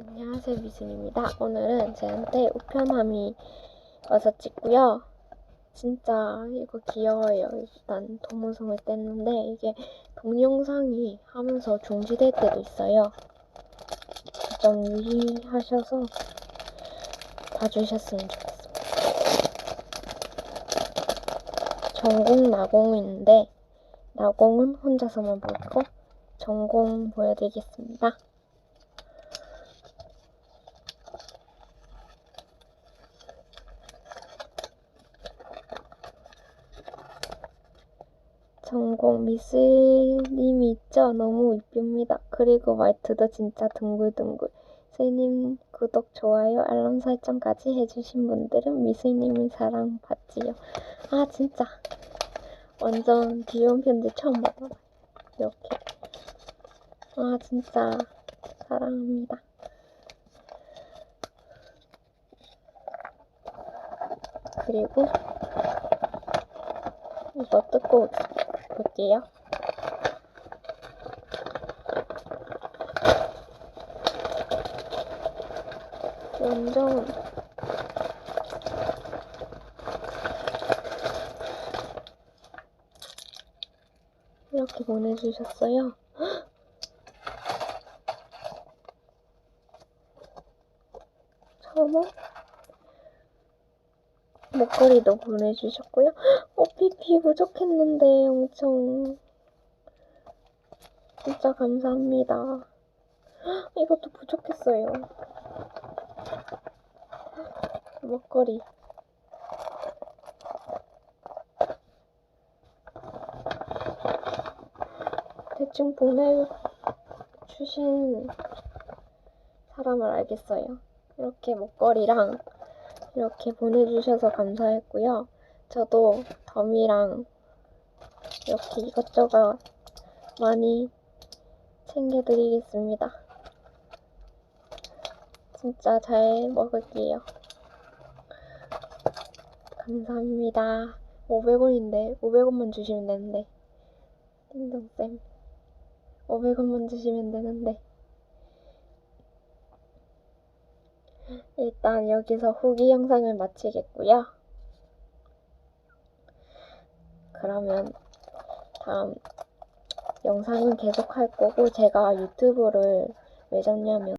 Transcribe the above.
안녕하세요 미순입니다. 오늘은 제한테 우편함이 와서 찍고요. 진짜 이거 귀여워요. 일단 도무송을 뗐는데 이게 동영상이 하면서 중지될 때도 있어요. 좀 유의하셔서 봐주셨으면 좋겠습니다. 전공 나공인데 나공은 혼자서만 보이고 전공 보여드리겠습니다. 전공 미스님 있죠? 너무 이쁩니다. 그리고 말투도 진짜 둥글둥글. 스님 구독, 좋아요, 알람 설정까지 해주신 분들은 미스님을 사랑받지요. 아 진짜 완전 귀여운 편지 처음 받아봐요. 이렇게. 아 진짜 사랑합니다. 그리고 이거 뜯고 볼게요. 완전 이렇게 보내주셨어요. 처음 목걸이도 보내주셨고요. OPP 부족했는데 엄청 진짜 감사합니다. 이것도 부족했어요. 목걸이. 대충 보내주신 사람을 알겠어요. 이렇게 목걸이랑 이렇게 보내주셔서 감사했고요. 저도 덤이랑 이렇게 이것저것 많이 챙겨드리겠습니다. 진짜 잘 먹을게요. 감사합니다. 500원인데 500원만 주시면 되는데 띵동쌤 500원만 주시면 되는데 일단 여기서 후기 영상을 마치겠고요. 그러면 다음 영상은 계속 할 거고 제가 유튜브를 왜 접냐면